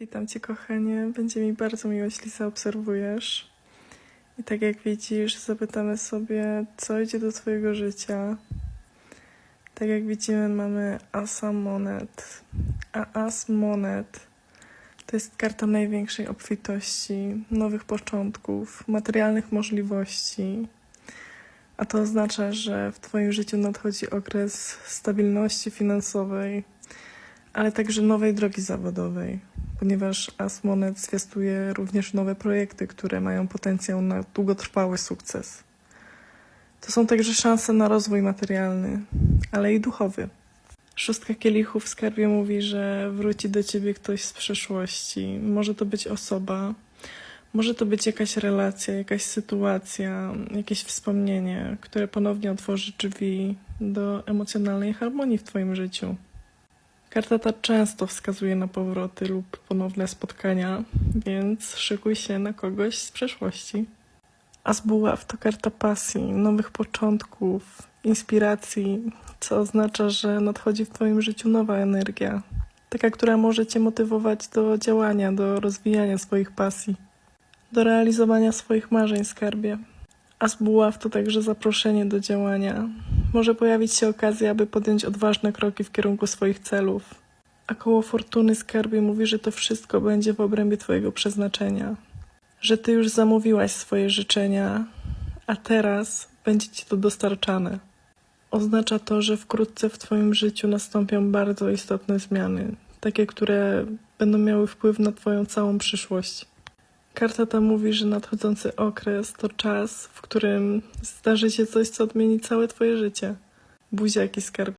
Witam Cię, kochanie. Będzie mi bardzo miło, jeśli zaobserwujesz. I tak jak widzisz, zapytamy sobie, co idzie do Twojego życia. Tak jak widzimy, mamy Asa Monet. A As Monet to jest karta największej obfitości, nowych początków, materialnych możliwości. A to oznacza, że w Twoim życiu nadchodzi okres stabilności finansowej, ale także nowej drogi zawodowej, ponieważ Asmonet zwiastuje również nowe projekty, które mają potencjał na długotrwały sukces. To są także szanse na rozwój materialny, ale i duchowy. Szóstka kielichów w skarbie mówi, że wróci do ciebie ktoś z przeszłości. Może to być osoba, może to być jakaś relacja, jakaś sytuacja, jakieś wspomnienie, które ponownie otworzy drzwi do emocjonalnej harmonii w Twoim życiu. Karta ta często wskazuje na powroty lub ponowne spotkania, więc szykuj się na kogoś z przeszłości. Asbuław to karta pasji, nowych początków, inspiracji, co oznacza, że nadchodzi w Twoim życiu nowa energia, taka, która może Cię motywować do działania, do rozwijania swoich pasji, do realizowania swoich marzeń, skarbie. Asbuław to także zaproszenie do działania. Może pojawić się okazja, aby podjąć odważne kroki w kierunku swoich celów. A koło fortuny skarbie mówi, że to wszystko będzie w obrębie Twojego przeznaczenia. Że Ty już zamówiłaś swoje życzenia, a teraz będzie Ci to dostarczane. Oznacza to, że wkrótce w Twoim życiu nastąpią bardzo istotne zmiany, takie, które będą miały wpływ na Twoją całą przyszłość. Karta ta mówi, że nadchodzący okres to czas, w którym zdarzy się coś, co odmieni całe Twoje życie. Buziaki skarb.